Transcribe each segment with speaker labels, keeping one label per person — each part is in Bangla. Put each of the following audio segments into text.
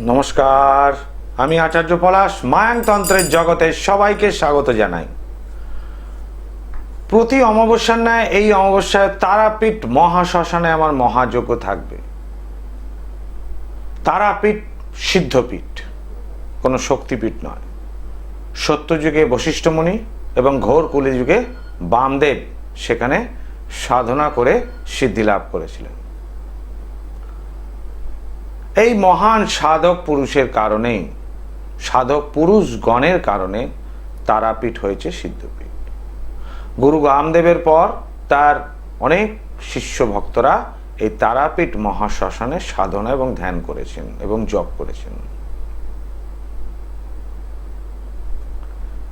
Speaker 1: নমস্কার, আমি আচার্য পলাশ, মায়াংতন্ত্রের জগতে সবাইকে স্বাগত জানাই। প্রতি অমাবস্যার ন্যায় এই অমাবস্যায় তারাপীঠ মহাশ্মশানে আমার মহাযজ্ঞ থাকবে। তারাপীঠ সিদ্ধপীঠ, কোনো শক্তিপীঠ নয়। সত্যযুগে বশিষ্ঠমণি এবং ঘোর কলিযুগে বামদেব সেখানে সাধনা করে সিদ্ধি লাভ করেছিলেন। এই মহান সাধক পুরুষের কারণেই সাধক পুরুষ গণের কারণে তারাপীঠ হয়েছে সিদ্ধপীঠ। গুরু রামদেবের পর তার অনেক শিষ্য ভক্তরা এই তারাপীঠ মহাশ্মশানে সাধনা এবং ধ্যান করেছেন এবং জপ করেছেন।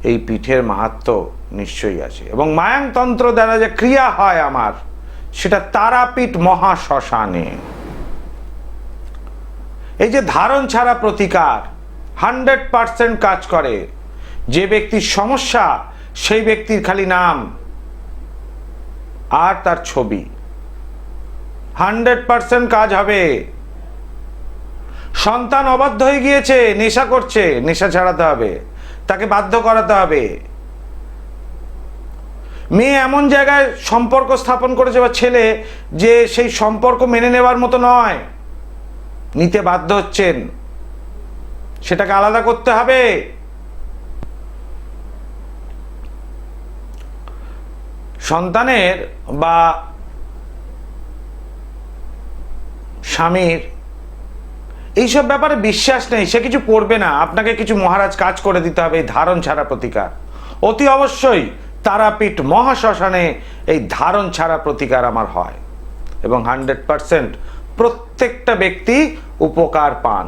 Speaker 1: এই পীঠের মাহাত্ম নিশ্চয়ই আছে। এবং মায়াংতন্ত্র দ্বারা যে ক্রিয়া হয় আমার, সেটা তারাপীঠ মহাশ্মশানে। এই যে ধারণ ছাড়া প্রতিকার, হান্ড্রেড পার্সেন্ট কাজ করে। যে ব্যক্তির সমস্যা, সেই ব্যক্তির খালি নাম আর তার ছবি। হান্ড্রেড পার্সেন্ট কাজ হবে। সন্তান অবাধ্য হয়ে গিয়েছে, নেশা করছে, নেশা ছাড়াতে হবে, তাকে বাধ্য করাতে হবে। মেয়ে এমন জায়গায় সম্পর্ক স্থাপন করেছে বা ছেলে যে সেই সম্পর্ক মেনে নেওয়ার মতো নয়। নিতে বাধ্য হচ্ছেন। সেটাকে আলাদা করতে হবে। সন্তানের বা স্বামীর এইসব ব্যাপারে বিশ্বাস নেই, সে কিছু করবে না। আপনাকে কিছু মহারাজ কাজ করে দিতে হবে, এই ধারণ ছাড়া প্রতিকার। অতি অবশ্যই তারাপীঠ মহাশ্মশানে এই ধারণ ছাড়া প্রতিকার আমার হয়। এবং হান্ড্রেড পারসেন্ট প্রত্যেকটা ব্যক্তি উপকার পান।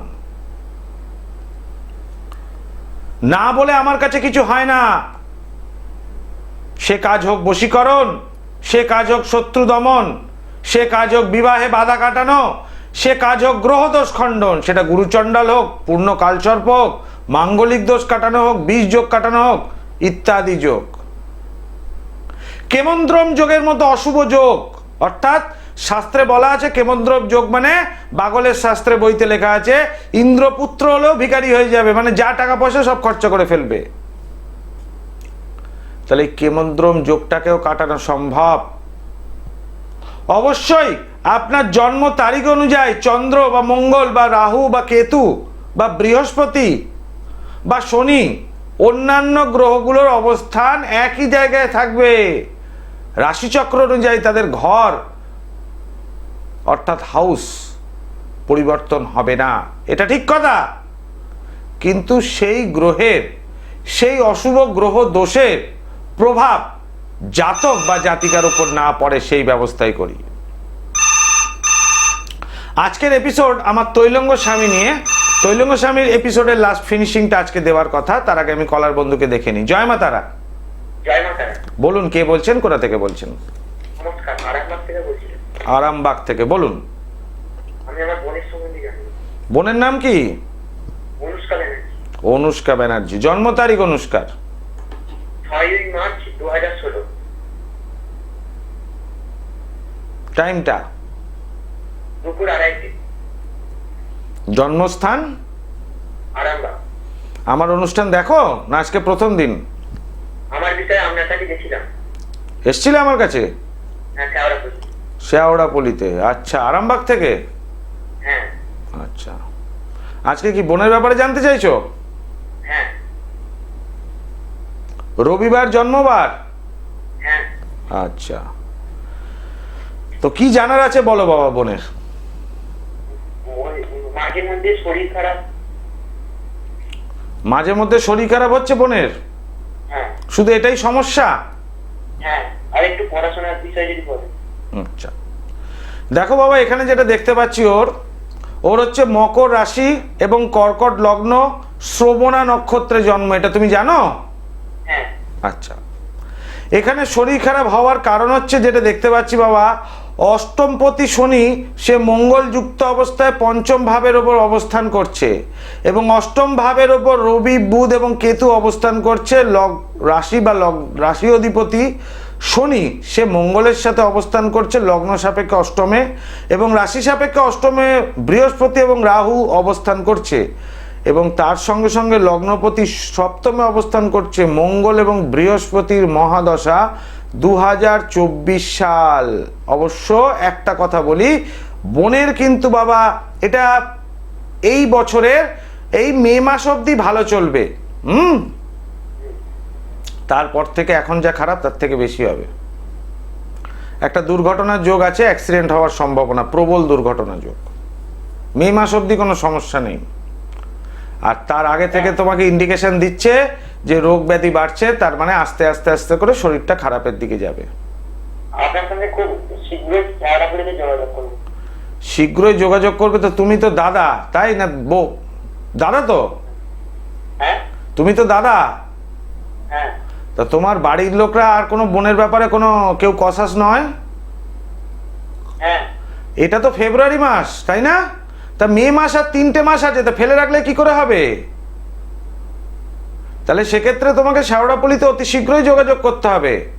Speaker 1: না বলে আমার কাছে কিছু হয় না। সে কাজ হোক বশীকরণ, সে কাজ হোক শত্রু দমন, সে কাজ হোক বিবাহে বাধা কাটানো, সে কাজ হোক গ্রহদোষ খণ্ডন, সেটা গুরুচণ্ডাল হোক, পূর্ণ কালসর্প হোক, মাঙ্গলিক দোষ কাটানো হোক বীজ যোগ কাটানো হোক, ইত্যাদি যোগ। কেমন্দ্রম যোগের মতো অশুভ যোগ, অর্থাৎ শাস্ত্রে বলা আছে কেমন্দ্রম যোগ মানে বাগলের শাস্ত্রে বইতে লেখা আছে, ইন্দ্রপুত্র হলেও ভিখারি হয়ে যাবে মানে যা টাকা পয়সা সব খরচা করে ফেলবে। তাহলে কেমন্দ্রম যোগটাকেও কাটানো সম্ভব। অবশ্যই আপনার জন্ম তারিখ অনুযায়ী চন্দ্র বা মঙ্গল বা রাহু বা কেতু বা বৃহস্পতি বা শনি অন্যান্য গ্রহগুলোর অবস্থান একই জায়গায় থাকবে। রাশিচক্র অনুযায়ী তাদের ঘর অর্থাৎ হাউস পরিবর্তন হবে না। এটা ঠিক কথা। কিন্তু সেই গ্রহের সেই অশুভ গ্রহ দোষের প্রভাব জাতক বা জাতিকার উপর না পড়ে সেই ব্যবস্থাই করি। আজকের এপিসোড আমার তৈলঙ্গ স্বামী নিয়ে তৈলঙ্গ স্বামীর এপিসোডের লাস্ট ফিনিশিংটা আজকে দেওয়ার কথা তার আগে আমি কলার বন্ধুকে দেখে নিই। জয় মা তারা বলুন কে বলছেন কোথা থেকে বলছেন
Speaker 2: নমস্কার আরামবাগ থেকে বলছিলাম
Speaker 1: আরামবাগ থেকে বলুন।
Speaker 2: বোনের
Speaker 1: নাম কি?
Speaker 2: অনুষ্কা ব্যানার্জি।
Speaker 1: জন্ম তারিখ অনুষ্কার? টাইমটা? জন্মস্থান? আমার অনুষ্ঠান দেখো না আজকে প্রথম দিন?
Speaker 2: আমার বিষয়ে আপনার কাছে গেছিলাম।
Speaker 1: এসছিলে আমার কাছে?
Speaker 2: হ্যাঁ কেওড়াপুর
Speaker 1: শেওড়াপল্লিতে। আচ্ছা আরামবাগ থেকে?
Speaker 2: হ্যাঁ।
Speaker 1: আচ্ছা। আজকে কি বোনের ব্যাপারে জানতে চাইছো?
Speaker 2: হ্যাঁ।
Speaker 1: রবিবার জন্মবার?
Speaker 2: হ্যাঁ।
Speaker 1: আচ্ছা। তো কি জানার আছে বলো বাবা বোনের?
Speaker 2: মাঝে মধ্যে শরীর খারাপ।
Speaker 1: মাঝে মধ্যে শরীর খারাপ হচ্ছে বোনের? শুধু এটাই সমস্যা?
Speaker 2: হ্যাঁ আর একটু পড়াশোনার বিষয়ে যদি বলেন।
Speaker 1: আচ্ছা। দেখো বাবা এখানে যেটা দেখতে পাচ্ছি ওর ওর হচ্ছে মকর রাশি এবং কর্কট লগ্ন শ্রবণা নক্ষত্রে জন্ম এটা তুমি জানো?
Speaker 2: হ্যাঁ।
Speaker 1: আচ্ছা। এখানে শরীর খারাপ হওয়ার কারণ হচ্ছে যেটা দেখতে পাচ্ছি বাবা অষ্টমপতি শনি সে মঙ্গলযুক্ত অবস্থায় পঞ্চম ভাবের ওপর অবস্থান করছে এবং অষ্টম ভাবের ওপর রবি বুধ এবং কেতু অবস্থান করছে লগ রাশি বা লগ রাশি অধিপতি শনি, সে মঙ্গলের সাথে অবস্থান করছে লগ্ন সাপেক্ষে অষ্টমে এবং রাশি সাপেক্ষে অষ্টমে বৃহস্পতি এবং রাহু অবস্থান করছে এবং তার সঙ্গে সঙ্গে লগ্নপতি সপ্তমে অবস্থান করছে মঙ্গল এবং বৃহস্পতির মহাদশা দু হাজার চব্বিশ সাল। অবশ্য একটা কথা বলি, বনের কিন্তু বাবা এটা এই বছরের, এই মে মাস অবধি ভালো চলবে। হুম? তারপর থেকে এখন যা খারাপ তার থেকে বেশি হবে। একটা দুর্ঘটনার যোগ আছে অ্যাক্সিডেন্ট হওয়ার সম্ভাবনা প্রবল দুর্ঘটনা যোগ। মে মাস অবধি কোনো সমস্যা নেই। আর তার আগে থেকে তোমাকে ইন্ডিকেশন দিচ্ছে যে রোগ ব্যাধি বাড়ছে তার মানে আস্তে আস্তে আস্তে করে শরীরটা খারাপের দিকে যাবে।
Speaker 2: যোগাযোগ করব
Speaker 1: শীঘ্রই যোগাযোগ করবে তো তুমি তো দাদা তাই না বউ? দাদা তো?
Speaker 2: হ্যাঁ?
Speaker 1: তুমি তো দাদা?
Speaker 2: হ্যাঁ।
Speaker 1: তা তোমার বাড়ির লোকরা আর কোনো বোনের ব্যাপারে কোনো কেউ কসাস নয়?
Speaker 2: হ্যাঁ।
Speaker 1: এটা তো ফেব্রুয়ারি মাস তাই না? তা মে মাস আর তিনটে মাস আছে তা ফেলে রাখলে কি করে হবে? তাহলে সেক্ষেত্রে তোমাকে শেওড়াপল্লিতে অতি শীঘ্রই যোগাযোগ করতে হবে।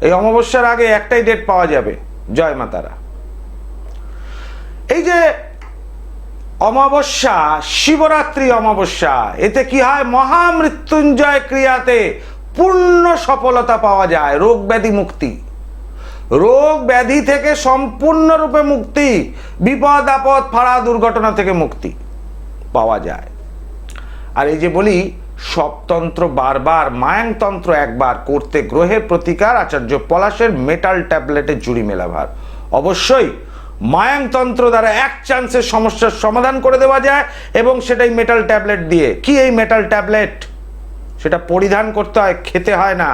Speaker 1: এই অমাবস্যার আগে একটাই ডেট পাওয়া যাবে জয় মাতারা এই যে অমাবস্যা, শিবরাত্রি অমাবস্যা, এতে কি হয়? মহামৃত্যুঞ্জয় ক্রিয়াতে পূর্ণ সফলতা পাওয়া যায়, রোগ ব্যাধি মুক্তি। রোগ ব্যাধি থেকে সম্পূর্ণরূপে মুক্তি, বিপদ, আপদ ফাড়া দুর্ঘটনা থেকে মুক্তি পাওয়া যায়। আর এই যে বলি, সবতন্ত্র বারবার, মায়াংতন্ত্র একবার করতে গ্রহের প্রতিকার, আচার্য পলাশের মেটাল ট্যাবলেটে জুড়ি মেলাভার অবশ্যই মায়াংতন্ত্র দ্বারা এক চান্সের সমস্যার সমাধান করে দেওয়া যায় এবং সেটাই মেটাল ট্যাবলেট দিয়ে। কি এই মেটাল ট্যাবলেট সেটা পরিধান করতে হয়, খেতে হয় না।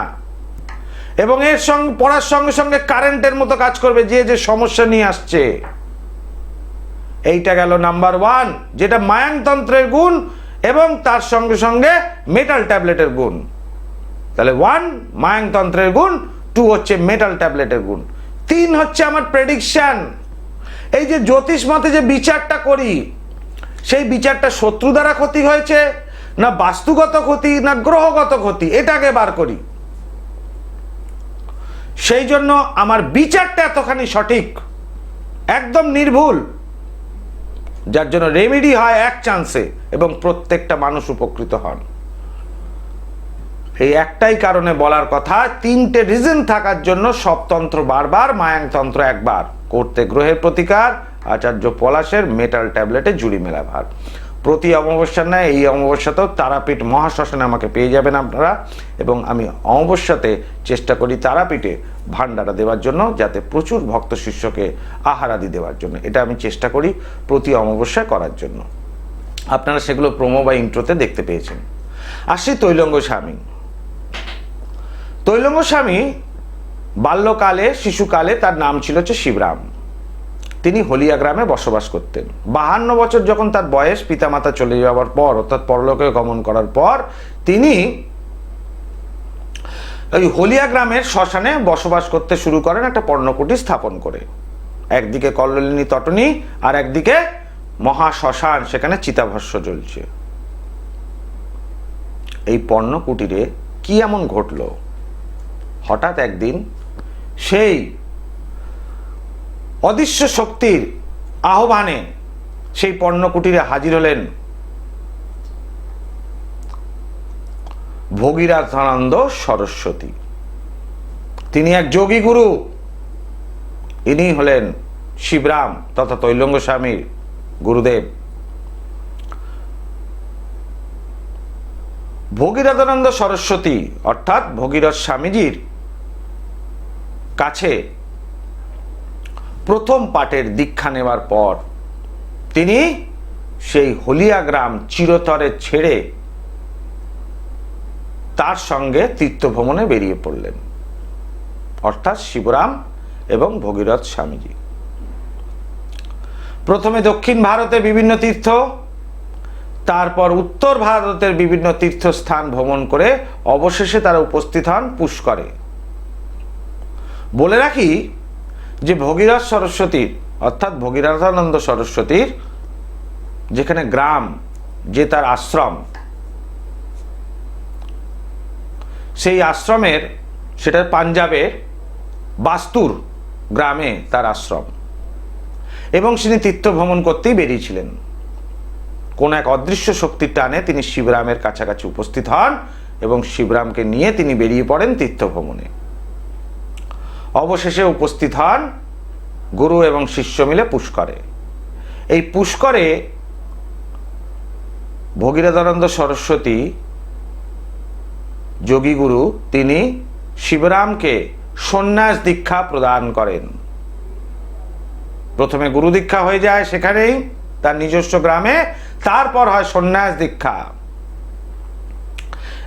Speaker 1: এবং এর সঙ্গে, পড়ার সঙ্গে সঙ্গে কারেন্টের মতো কাজ করবে, যে যে সমস্যা নিয়ে আসছে। এইটা গেল নাম্বার ওয়ান যেটা মায়াংতন্ত্রের গুণ এবং তার সঙ্গে সঙ্গে মেটাল ট্যাবলেটের গুণ। তাহলে ওয়ান মায়াংতন্ত্রের গুণ টু হচ্ছে মেটাল ট্যাবলেটের গুণ। তিন হচ্ছে আমার প্রেডিকশন এই যে জ্যোতিষ মতে যে বিচারটা করি, সেই বিচারটা শত্রু দ্বারা ক্ষতি হয়েছে, না বাস্তুগত ক্ষতি, না গ্রহগত ক্ষতি? এটাকে বার করি। সেই জন্য আমার বিচারটা এতখানি সঠিক, একদম নির্ভুল, যার জন্য রেমেডি হয় এক চান্সে এবং প্রত্যেকটা মানুষ উপকৃত হন। এই একটাই কারণে বলার কথা, তিনটে রিজন থাকার জন্য সবতন্ত্র বারবার, মায়াংতন্ত্র একবার। করতে গ্রহের প্রতিকার, আচার্য পলাশের মেটাল ট্যাবলেটে জুড়ি মেলা ভার। প্রতি অমাবস্যার ন্যায় এই অমাবস্যাতেও তারাপীঠ মহাশ্মশানে আমাকে পেয়ে যাবেন আপনারা এবং আমি অমাবস্যাতে চেষ্টা করি তারাপীঠে ভান্ডারা দেওয়ার জন্য যাতে প্রচুর ভক্ত শিষ্যকে আহারাদি দেওয়ার জন্য। এটা আমি চেষ্টা করি প্রতি অমাবস্যায় করার জন্য। আপনারা সেগুলো প্রোমো বা ইন্ট্রোতে দেখতে পেয়েছেন। আসি তৈলঙ্গ স্বামী। তৈলঙ্গ স্বামী বাল্যকালে, শিশুকালে তার নাম ছিল হচ্ছে শিবরাম। তিনি হলিয়া গ্রামে বসবাস করতেন। বাহান্ন বছর যখন তার বয়স, পিতামাতা চলে যাওয়ার পর, অর্থাৎ পরলোকে গমন করার পর, তিনি ওই হলিয়া গ্রামের শ্মশানে বসবাস করতে শুরু করেন, একটা পর্ণকুটি স্থাপন করে। একদিকে কল্লোলিনী তটনী আর একদিকে মহা শ্মশান, সেখানে চিতাভস্য জ্বলছে। এই পর্ণকুটিরে কি এমন ঘটলো? হঠাৎ একদিন সেই অদৃশ্য শক্তির আহ্বানে সেই পর্ণকুটিরে হাজির হলেন ভগীরথানন্দ সরস্বতী। তিনি এক যোগী গুরু। ইনি হলেন শিবরাম তথা তৈলঙ্গ স্বামীর গুরুদেব। ভগীরথানন্দ সরস্বতী অর্থাৎ ভগীরথ স্বামীজির কাছে প্রথম পাঠের দীক্ষা নেওয়ার পর তিনি সেই হলিয়া গ্রাম চিরতরে ছেড়ে তার সঙ্গে তীর্থভ্রমণে বেরিয়ে পড়লেন। অর্থাৎ শিবরাম এবং ভগীরথ স্বামীজি। প্রথমে দক্ষিণ ভারতে বিভিন্ন তীর্থ, তারপর উত্তর ভারতের বিভিন্ন তীর্থস্থান ভ্রমণ করে অবশেষে তারা উপস্থিত হন পুষ্করে। বলে রাখি যে ভগীরথ সরস্বতীর অর্থাৎ ভগীরথানন্দ সরস্বতীর যেখানে গ্রাম, যে তার আশ্রম, সেই আশ্রমের, সেটা পাঞ্জাবে বাস্তুর গ্রামে তার আশ্রম। এবং তিনি তীর্থ ভ্রমণ করতেই বেরিয়েছিলেন। কোন এক অদৃশ্য শক্তির টানে তিনি শিবরামের কাছাকাছি উপস্থিত হন এবং শিবরামকে নিয়ে তিনি বেরিয়ে পড়েন তীর্থ ভ্রমণে। অবশেষে উপস্থিত হন গুরু এবং শিষ্য মিলে পুষ্করে। এই পুষ্করে ভগীরথানন্দ সরস্বতী যোগীগুরু তিনি শিবরামকে সন্ন্যাস দীক্ষা প্রদান করেন। প্রথমে গুরু দীক্ষা হয়ে যায় সেখানেই, তার নিজস্ব গ্রামে, তারপর হয় সন্ন্যাস দীক্ষা।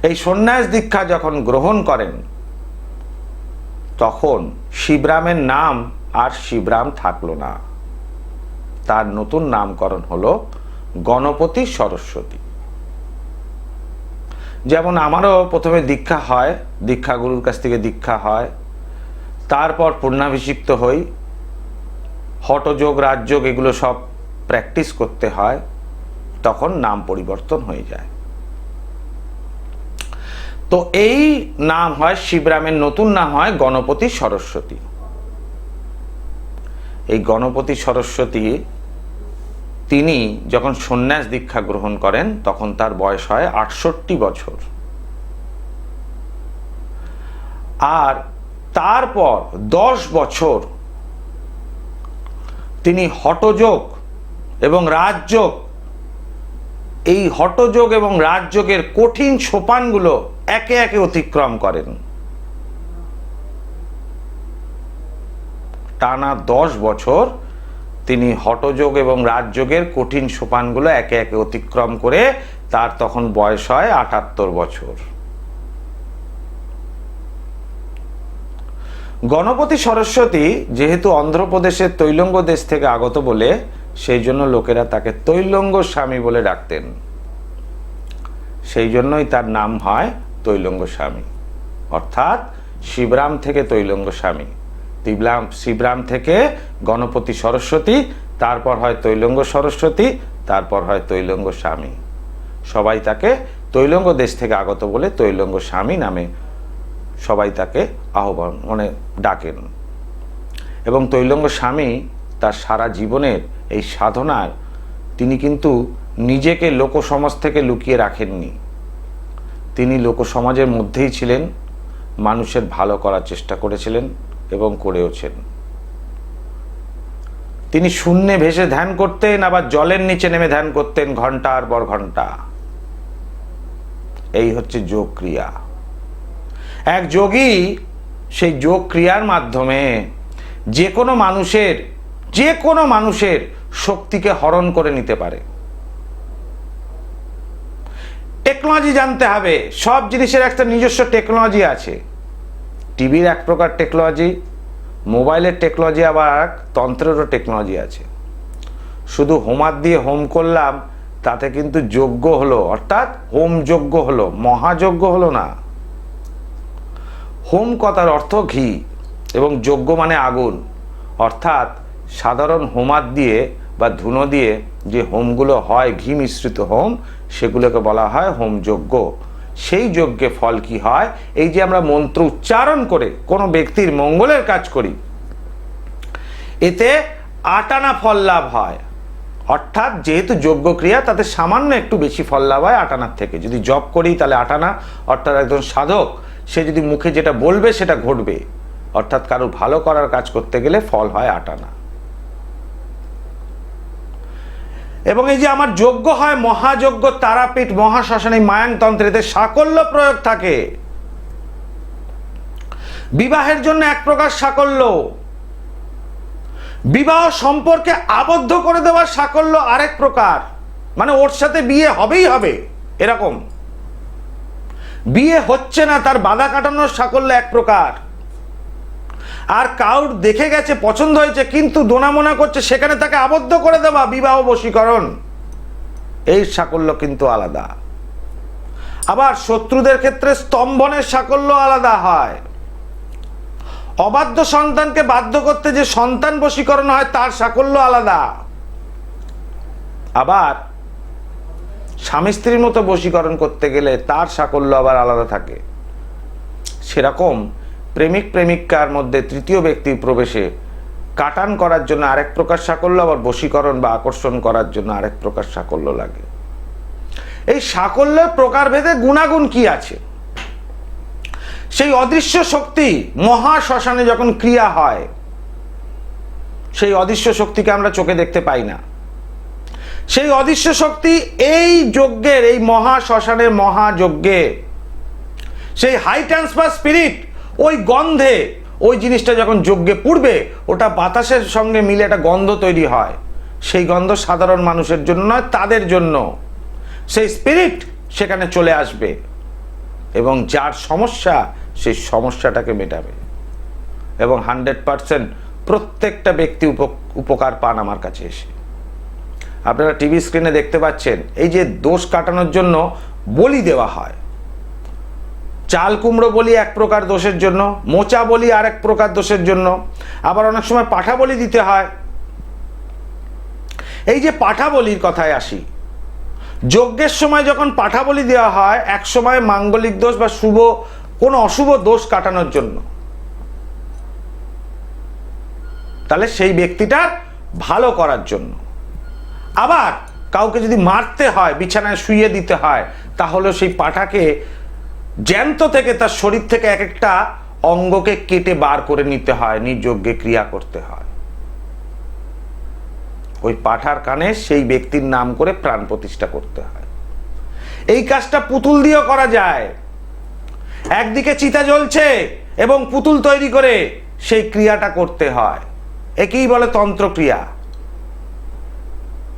Speaker 1: এই সন্ন্যাস দীক্ষা যখন গ্রহণ করেন তখন শিবরামের নাম আর শিবরাম থাকল না। তার নতুন নামকরণ হলো গণপতি সরস্বতী। যেমন আমারও প্রথমে দীক্ষা হয়, দীক্ষা গুরুর কাছ থেকে দীক্ষা হয়, তারপর পূর্ণাভিষিক্ত হই, হটযোগ, রাজযোগ এগুলো সব প্র্যাকটিস করতে হয়, তখন নাম পরিবর্তন হয়ে যায়। তো এই নাম হয় শিবরামের, নতুন নাম হয় গণপতি সরস্বতী। এই গণপতি সরস্বতী তিনি যখন সন্ন্যাস দীক্ষা গ্রহণ করেন, তখন তার বয়স হয় আটষট্টি বছর। আর তারপর দশ বছর তিনি হটযোগ এবং রাজযোগ, এই হটযোগ এবং রাজযোগের কঠিন সোপানগুলো একে একে অতিক্রম করেন। টানা দশ বছর তিনি হটযোগ এবং রাজযোগের কঠিন সোপানগুলো একে একে অতিক্রম করে তার তখন বয়স হয় আটাত্তর বছর। গণপতি সরস্বতী যেহেতু অন্ধ্রপ্রদেশের তৈলঙ্গ দেশ থেকে আগত বলে, সেই জন্য লোকেরা তাকে তৈলঙ্গ স্বামী বলে ডাকতেন। সেই জন্যই তার নাম হয় তৈলঙ্গ স্বামী। অর্থাৎ শিবরাম থেকে তৈলঙ্গ স্বামী। তিবলাম, শিবরাম থেকে গণপতি সরস্বতী, তারপর হয় তৈলঙ্গ সরস্বতী, তারপর হয় তৈলঙ্গ স্বামী। সবাই তাকে তৈলঙ্গ দেশ থেকে আগত বলে তৈলঙ্গ স্বামী নামে সবাই তাকে আহ্বান মানে ডাকেন। এবং তৈলঙ্গ স্বামী তার সারা জীবনের এই সাধনার তিনি কিন্তু নিজেকে লোকসমাজ থেকে লুকিয়ে রাখেননি। তিনি লোকসমাজের মধ্যেই ছিলেন, মানুষের ভালো করার চেষ্টা করেছিলেন এবং করেওছেন। তিনি শূন্যে ভেসে ধ্যান করতেন, আবার জলের নিচে নেমে ধ্যান করতেন ঘণ্টার পর ঘণ্টা এই হচ্ছে যোগ ক্রিয়া এক যোগী সেই যোগ ক্রিয়ার মাধ্যমে যে কোনো মানুষের, যে কোনো মানুষের শক্তিকে হরণ করে নিতে পারে। টেকনোলজি জানতে হবে। সব জিনিসের একটা নিজস্ব টেকনোলজি আছে। টিভির এক প্রকার টেকনোলজি মোবাইলের টেকনোলজি আবার এক তন্ত্রেরও টেকনোলজি আছে। শুধু হোমার দিয়ে হোম করলাম, তাতে কিন্তু যোগ্য হলো, অর্থাৎ হোম যোগ্য হলো মহাযজ্ঞ হলো না। হোম কথার অর্থ ঘি এবং যোগ্য মানে আগুন। অর্থাৎ সাধারণ হোমার দিয়ে বা ধুনো দিয়ে যে হোমগুলো হয়, ঘি মিশ্রিত হোম সেগুলোকে বলা হয় হোম যজ্ঞ। সেই যজ্ঞে ফল কি হয়? এই যে আমরা মন্ত্র উচ্চারণ করে কোনো ব্যক্তির মঙ্গলের কাজ করি, এতে আটানা ফল লাভ হয়। অর্থাৎ যেহেতু যোগ্য ক্রিয়া তাতে সামান্য একটু বেশি ফল লাভ হয় আটানার থেকে। যদি জব করি তাহলে আটানা, অর্থাৎ একজন সাধক, সে যদি মুখে যেটা বলবে সেটা ঘটবে। অর্থাৎ কারও ভালো করার কাজ করতে গেলে ফল হয় আটানা। এবং এই যে আমার যোগ্য হয় মহাযজ্ঞ তারাপীঠ মহাশ্মশান মায়াংতন্ত্রেতে সাকল্য প্রয়োগ থাকে। বিবাহের জন্য এক প্রকার সাকল্য। বিবাহ সম্পর্কে আবদ্ধ করে দেওয়ার সাকল্য আরেক প্রকার। মানে ওর সাথে বিয়ে হবেই হবে, এরকম। বিয়ে হচ্ছে না, তার বাধা কাটানোর সাকল্য এক প্রকার। আর কাউর দেখে গেছে, পছন্দ হয়েছে, কিন্তু দোনামোনা করছে, সেখানে তাকে আবদ্ধ করে দেওয়া বিবাহ বশীকরণ। এই সাকল্য কিন্তু আলাদা। আবার শত্রুদের ক্ষেত্রে স্তম্ভনের সাকল্য আলাদা হয়। অবাধ্য সন্তানকে বাধ্য করতে যে সন্তান বশীকরণ হয়, তার সাকল্য আলাদা। আবার স্বামী স্ত্রীর মতো বশীকরণ করতে গেলে তার সাকল্য আবার আলাদা থাকে। সেরকম প্রেমিক প্রেমিকার মধ্যে তৃতীয় ব্যক্তি প্রবেশে কাটান করার জন্য আরেক প্রকার সাকল্য, আবার বশীকরণ বা আকর্ষণ করার জন্য আরেক প্রকার সাকল্য লাগে। এই সাকল্যের প্রকারভেদে গুণাগুণ কি আছে? সেই অদৃশ্য শক্তি মহা শ্মশানে যখন ক্রিয়া হয়, সেই অদৃশ্য শক্তিকে আমরা চোখে দেখতে পাই না। সেই অদৃশ্য শক্তি এই যজ্ঞের, এই মহা শ্মশানের মহাযজ্ঞে, সেই হাই ট্রান্সফার স্পিরিট ওই গন্ধে, ওই জিনিসটা যখন যজ্ঞে পুড়বে, ওটা বাতাসের সঙ্গে মিলে একটা গন্ধ তৈরি হয়। সেই গন্ধ সাধারণ মানুষের জন্য নয়, তাদের জন্য। সেই স্পিরিট সেখানে চলে আসবে এবং যার সমস্যা, সেই সমস্যাটাকে মেটাবে। এবং হান্ড্রেড পারসেন্ট প্রত্যেকটা ব্যক্তি উপ- উপকার পান আমার কাছে এসে। আপনারা টিভি স্ক্রিনে দেখতে পাচ্ছেন, এই যে দোষ কাটানোর জন্য বলি দেওয়া হয়। চাল কুমড়ো বলি এক প্রকার দোষের জন্য, মোচা বলি আর এক প্রকার দোষের জন্য, আবার অনেক সময় পাঠা বলি দিতে হয়। এই যে পাঠা বলির কথায় আসি, যজ্ঞের সময় যখন পাঠা বলি দেওয়া হয়, এক সময় মাঙ্গলিক দোষ বা শুভ, কোনো অশুভ দোষ কাটানোর জন্য। তাহলে সেই ব্যক্তিটার ভালো করার জন্য। আবার কাউকে যদি মারতে হয়, বিছানায় শুইয়ে দিতে হয় তাহলে সেই পাঠাকে জ্যান্ত থেকে তার শরীর থেকে এক একটা অঙ্গকে কেটে বার করে নিতে হয় নির্যজ্ঞে ক্রিয়া করতে হয়। ওই পাঠার কানে সেই ব্যক্তির নাম করে প্রাণ প্রতিষ্ঠা করতে হয়। এই কাজটা পুতুল দিয়েও করা যায়। একদিকে চিতা জ্বলছে এবং পুতুল তৈরি করে সেই ক্রিয়াটা করতে হয়। একেই বলে তন্ত্রক্রিয়া।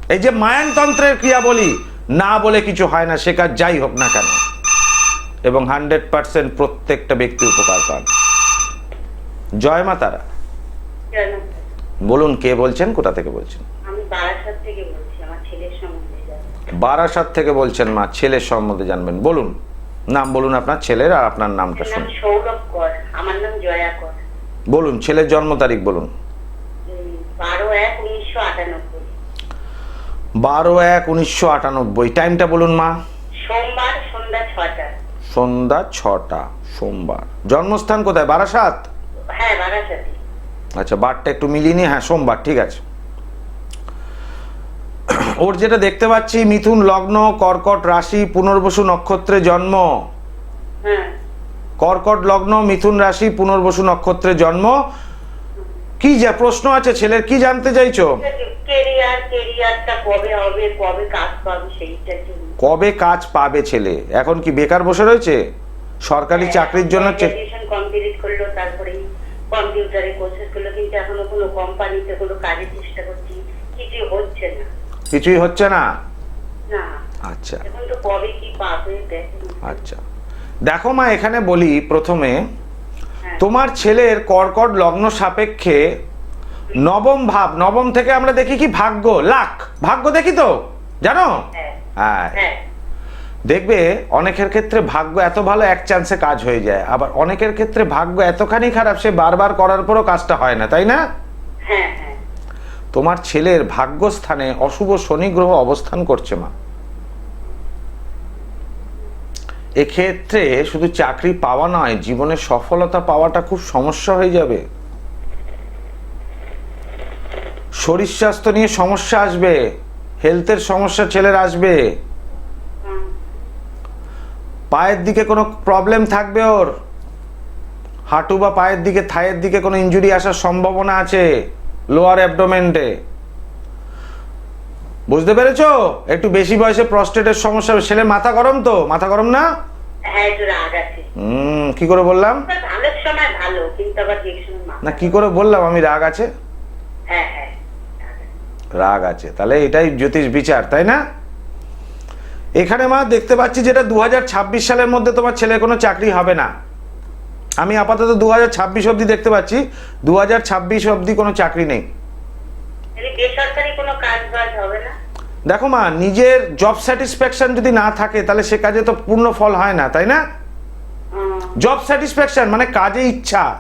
Speaker 1: এই যে মায়ানতন্ত্রের ক্রিয়া বলি, না বলে কিছু হয় না, সে কাজ যাই হোক না কেন। এবং হান্ড্রেড পার্সেন্ট প্রত্যেকটা ব্যক্তি উপকার পান। জয় মা তারা। বলুন কে বলছেন কোথা থেকে বলছেন?
Speaker 2: বারাসাত থেকে
Speaker 1: বলছেন মা ছেলের সম্বন্ধে জানবেন। বলুন নাম বলুন আপনার ছেলের আর আপনার নামটা শুনুন।
Speaker 2: সৌরভ কর আমার নাম জয়া কর।
Speaker 1: বলুন ছেলের জন্ম তারিখ বলুন।
Speaker 2: বারো এক উনিশশো আটানব্বই।
Speaker 1: টাইমটা বলুন মা।
Speaker 2: সন্ধ্যা ছটা
Speaker 1: সোমবার। জন্মস্থান কোথায়? বারাসাত?
Speaker 2: হ্যাঁ
Speaker 1: আচ্ছা বারটা একটু মিলিয়ে নিয়ে হ্যাঁ সোমবার ঠিক আছে। ওর যেটা দেখতে পাচ্ছি মিথুন লগ্ন কর্কট রাশি পুনর্বসু নক্ষত্রে জন্ম।
Speaker 2: হ্যাঁ।
Speaker 1: কর্কট লগ্ন মিথুন রাশি পুনর্বসু নক্ষত্রে জন্ম। কি যা প্রশ্ন আছে ছেলের কি জানতে চাইছো?
Speaker 2: কবে কাজ পাবে
Speaker 1: ছেলে? এখন কি বেকার বসে রয়েছে? সরকারি চাকরির জন্য চে-
Speaker 2: কমপ্লিট করল তারপরে কম্পিউটারে কোর্সেস করল কিন্তু এখনও কোনো কোম্পানিতে কোনো কাজের চেষ্টা করছি কিছু হচ্ছে না।
Speaker 1: কিছুই হচ্ছে না?
Speaker 2: না।
Speaker 1: আচ্ছা।
Speaker 2: এখন তো কবে কি পাবে
Speaker 1: আচ্ছা। দেখো মা এখানে বলি প্রথমে
Speaker 2: হ্যাঁ।
Speaker 1: তোমার ছেলের কর্কট লগ্ন সাপেক্ষে নবম ভাব নবম থেকে আমরা দেখি কি ভাগ্য লাখ। ভাগ্য দেখি তো? জানো?
Speaker 2: হ্যাঁ।
Speaker 1: হ্যাঁ।
Speaker 2: হ্যাঁ।
Speaker 1: দেখবে অনেকের ক্ষেত্রে ভাগ্য এত ভালো এক চান্সে কাজ হয়ে যায়। আবার অনেকের ক্ষেত্রে ভাগ্য এতখানি খারাপ সে বারবার করার পরও কাজটা হয় না তাই না?
Speaker 2: হ্যাঁ হ্যাঁ।
Speaker 1: তোমার ছেলের ভাগ্যস্থানে অশুভ শনি গ্রহ অবস্থান করছে মা। এক্ষেত্রে শুধু চাকরি পাওয়া নয়, জীবনে সফলতা পাওয়াটা খুব সমস্যা হয়ে যাবে। শরীর স্বাস্থ্য নিয়ে সমস্যা আসবে হেলথের সমস্যা ছেলের আসবে। পায়ের দিকে কোনো প্রবলেম থাকবে ওর। হাঁটু বা পায়ের দিকে, থায়ের দিকে কোনো ইনজুরি আসার সম্ভাবনা আছে লোয়ার অ্যাবডোমেন্টে বুঝতে পেরেছ? একটু বেশি বয়সে প্রস্টেটের সমস্যা। ছেলে মাথা গরম তো? মাথা গরম না?
Speaker 2: হ্যাঁ রাগ আছে।
Speaker 1: হুম কি করে বললাম? না কি করে বললাম? আমি রাগ আছে?
Speaker 2: হ্যাঁ হ্যাঁ
Speaker 1: রাগ আছে। তাহলে এটাই জ্যোতিষ বিচার তাই না? এখানে মা দেখতে পাচ্ছি যেটা দু হাজার ছাব্বিশ সালের মধ্যে তোমার ছেলে কোনো চাকরি হবে না। আমি আপাতত দু হাজার ছাব্বিশ অব্দি দেখতে পাচ্ছি। দু হাজার ছাব্বিশ অব্দি কোনো চাকরি নেই।
Speaker 2: বেসরকারি কোনো কাজ বাজ হবে না
Speaker 1: দেখো মা নিজের জব স্যাটিসফ্যাকশন যদি না থাকে তাহলে সে কাজে তো পূর্ণ ফল হয় না তাই না? জব স্যাটিসফ্যাকশন মানে কাজে ইচ্ছা।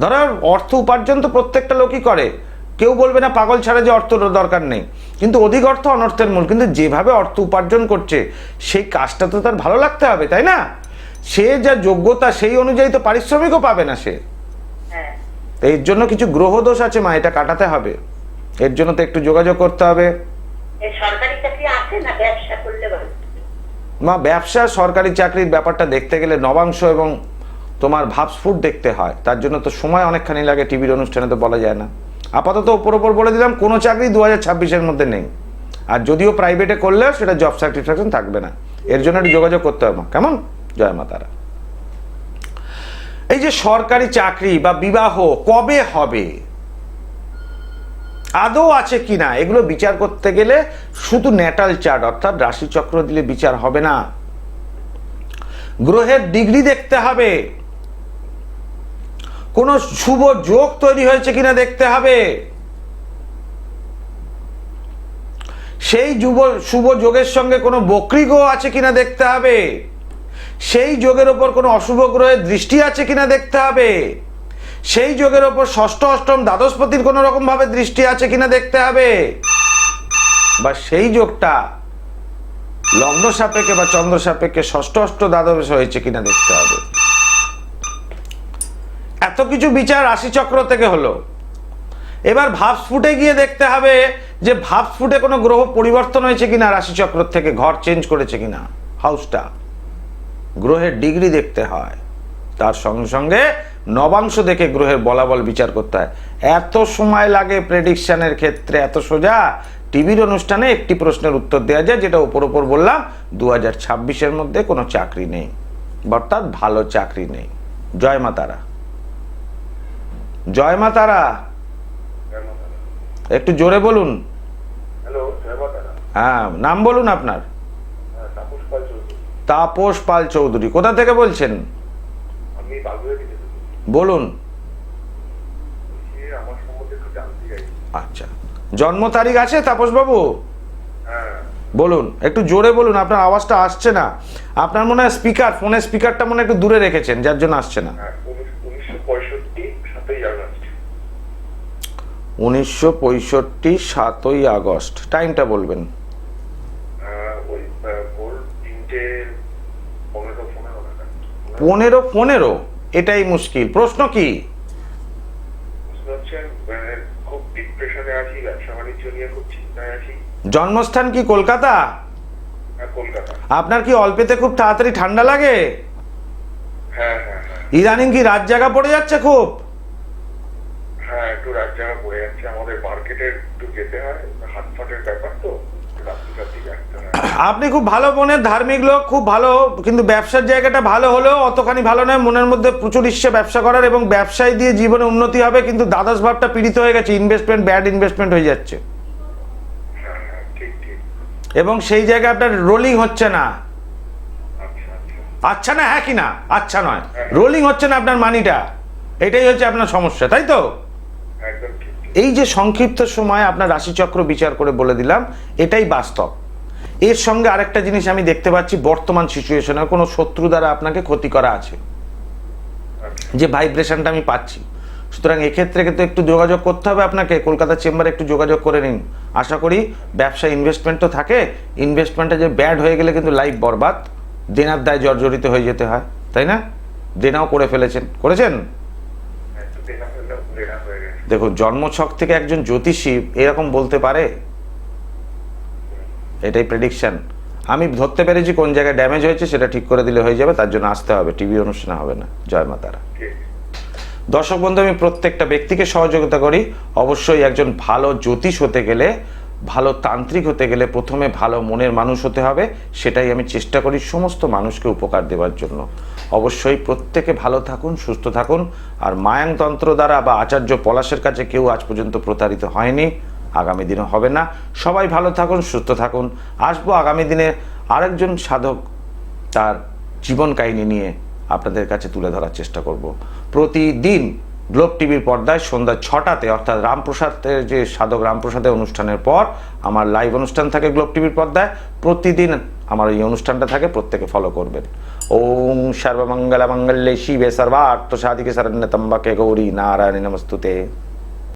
Speaker 1: ধরো অর্থ উপার্জন তো প্রত্যেকটা লোকই করে। কেউ বলবে না পাগল ছাড়া যে অর্থ দরকার নেই। কিন্তু অধিক অর্থ অনর্থের মূল। কিন্তু যেভাবে অর্থ উপার্জন করছে সেই কাজটা তো তার ভালো লাগতে হবে তাই না? সে যা যোগ্যতা সেই অনুযায়ী তো পারিশ্রমিকও পাবে না সে। তো এর জন্য কিছু গ্রহদোষ আছে মা এটা কাটাতে হবে। এর জন্য তো একটু যোগাযোগ করতে হবে। মা ব্যবসা সরকারি চাকরির ব্যাপারটা দেখতে গেলে নবাংশ এবং তোমার ভাবস ফুড দেখতে হয়। তার জন্য তো সময় অনেকখানি লাগে, টিভির অনুষ্ঠানে তো বলা যায় না। আপাতত ওপর ওপর বলে দিলাম, কোনো চাকরি দু হাজার ছাব্বিশের মধ্যে নেই। আর যদিও প্রাইভেটে করলেও সেটা জব স্যাটিসফ্যাকশন থাকবে না। এর জন্য একটু যোগাযোগ করতে হবে কেমন? জয় মা তারা। এই যে সরকারি চাকরি বা বিবাহ কবে হবে? আদৌ আছে কি না এগুলো বিচার করতে গেলে শুধু ন্যাটাল চার্ট, অর্থাৎ রাশিচক্র দিলে বিচার হবে না। গ্রহের ডিগ্রি দেখতে হবে। কোনো শুভ যোগ তৈরি হয়েছে কিনা দেখতে হবে। সেই যুব, শুভ যোগের সঙ্গে কোনো বক্রি গ্রহ আছে কিনা দেখতে হবে। সেই যোগের ওপর কোনো অশুভ গ্রহের দৃষ্টি আছে কিনা দেখতে হবে। সেই যোগের ওপর ষষ্ঠ, অষ্টম, দ্বাদশপতির কোনো রকম ভাবে দৃষ্টি আছে কিনা দেখতে হবে। বা সেই যোগটা লগ্ন সাপেক্ষে বা চন্দ্র সাপেক্ষে ষষ্ঠ, অষ্ট, দ্বাদশ হয়েছে কিনা দেখতে হবে। এত কিছু বিচার রাশিচক্র থেকে হলো। এবার ভাবস্ফুটে গিয়ে দেখতে হবে যে ভাবস্ফুটে কোনো গ্রহ পরিবর্তন হয়েছে কিনা রাশিচক্র থেকে, ঘর চেঞ্জ করেছে কিনা। হাউসটা গ্রহের ডিগ্রি দেখতে হয়। তার সঙ্গে সঙ্গে নবাংশ দেখে গ্রহের বলাবল বিচার করতে হয়। এত সময় লাগে প্রেডিকশনের ক্ষেত্রে এত সোজা? টিভির অনুষ্ঠানে একটি প্রশ্নের উত্তর দেওয়া যায় যেটা উপর উপর বললাম দু হাজার ছাব্বিশের মধ্যে কোনো চাকরি নেই। অর্থাৎ ভালো চাকরি নেই। জয় মা তারা। জয় মা তারা। একটু জোরে বলুন। হ্যাঁ নাম বলুন আপনার।
Speaker 3: হ্যাঁ তাপস পাল চৌধুরী।
Speaker 1: কোথা থেকে বলছেন?
Speaker 3: আমি
Speaker 1: বলুন। আচ্ছা। জন্ম তারিখ আছে তাপস বাবু
Speaker 3: হ্যাঁ।
Speaker 1: বলুন একটু জোরে বলুন আপনার আওয়াজটা আসছে না। আপনার মনে হয় স্পিকার ফোনের স্পিকারটা মনে হয় একটু দূরে রেখেছেন যার জন্য আসছে না।
Speaker 3: হ্যাঁ উনিশশো পঁয়ষট্টি সাতই আগস্ট।
Speaker 1: টাইমটা বলবেন।
Speaker 3: নাগাদ
Speaker 1: পনেরো পনেরো? এটাই মুশকিল। প্রশ্ন কি?
Speaker 3: মানে
Speaker 1: জন্মস্থান কি কলকাতা?
Speaker 3: হ্যাঁ
Speaker 1: আপনার কি অল্পেতে খুব তাড়াতাড়ি ঠান্ডা লাগে?
Speaker 3: হ্যাঁ হ্যাঁ হ্যাঁ।
Speaker 1: ইদানিং কি রাত জায়গা পড়ে যাচ্ছে খুব?
Speaker 3: হ্যাঁ একটু রাত জায়গা পড়ে যাচ্ছে আমাদের মার্কেটে একটু যেতে হয় হাত ফাটের ব্যাপার তো রাত্রি রাত্রি রাখতে হয়
Speaker 1: আপনি খুব ভালো মনের ধার্মিক লোক খুব ভালো কিন্তু ব্যবসার জায়গাটা ভালো হলেও অতখানি ভালো নয়। মনের মধ্যে প্রচুর ইচ্ছে ব্যবসা করার এবং ব্যবসায় দিয়ে জীবনে উন্নতি হবে কিন্তু দ্বাদশ ভাবটা পীড়িত হয়ে গেছে ইনভেস্টমেন্ট ব্যাড ইনভেস্টমেন্ট হয়ে যাচ্ছে। এবং সেই জায়গায় আপনার রোলিং হচ্ছে না।
Speaker 3: আচ্ছা
Speaker 1: না হ্যাঁ কি না? আচ্ছা নয়। রোলিং হচ্ছে না আপনার মানিটা এটাই হচ্ছে আপনার সমস্যা তাই তো? এই যে সংক্ষিপ্ত সময় আপনার রাশিচক্র বিচার করে বলে দিলাম এটাই বাস্তব। এর সঙ্গে আরেকটা জিনিস আমি দেখতে পাচ্ছি বর্তমান সিচুয়েশনে কোনো শত্রু দ্বারা আপনাকে ক্ষতি করা আছে। যে ভাইব্রেশনটা আমি পাচ্ছি। সুতরাং এক্ষেত্রে কিন্তু একটু যোগাযোগ করতে হবে আপনাকে কলকাতা চেম্বারে একটু যোগাযোগ করে নিন। আশা করি ব্যবসা ইনভেস্টমেন্ট তো থাকে ইনভেস্টমেন্টটা যে ব্যাড হয়ে গেলে কিন্তু লাইফ বরবাদ। দেনার দায় জর্জরিত হয়ে যেতে হয় তাই না? দেনাও করে ফেলেছেন। করেছেন?
Speaker 3: হয়ে
Speaker 1: দেখুন জন্মছক থেকে একজন জ্যোতিষী এরকম বলতে পারে এটাই প্রেডিকশন আমি ধরতে পেরেছি কোন জায়গায় ড্যামেজ হয়েছে সেটা ঠিক করে দিলে হয়ে যাবে তার জন্য আসতে হবে টিভি অনুষ্ঠানে হবে না জয় মাতারা। দর্শক বন্ধু আমি প্রত্যেকটা ব্যক্তিকে সহযোগিতা করি। অবশ্যই একজন ভালো জ্যোতিষ হতে গেলে ভালো তান্ত্রিক হতে গেলে প্রথমে ভালো মনের মানুষ হতে হবে সেটাই আমি চেষ্টা করি সমস্ত মানুষকে উপকার দেওয়ার জন্য। অবশ্যই প্রত্যেকে ভালো থাকুন সুস্থ থাকুন আর মায়াংতন্ত্র দ্বারা বা আচার্য পলাশের কাছে কেউ আজ পর্যন্ত প্রতারিত হয়নি। আগামী দিনে হবে না। সবাই ভালো থাকুন, সুস্থ থাকুন। আসব আগামী দিনে আরেকজন সাধক তার জীবন কাহিনী নিয়ে আপনাদের কাছে তুলে ধরার চেষ্টা করব। প্রতিদিন গ্লোব টিভির পর্দায় সন্ধ্যা ছটাতে, অর্থাৎ রামপ্রসাদের যে সাধক রামপ্রসাদের অনুষ্ঠানের পর আমার লাইভ অনুষ্ঠান থাকে গ্লোব টিভির পর্দায়, প্রতিদিন আমার এই অনুষ্ঠানটা থাকে, প্রত্যেকে ফলো করবেন। ওম সর্বমঙ্গল মঙ্গলে শিবে সর্বার্থ সাধিকে শরণ্যতম্বকে গৌরী নারায়ণী নমস্তুতে।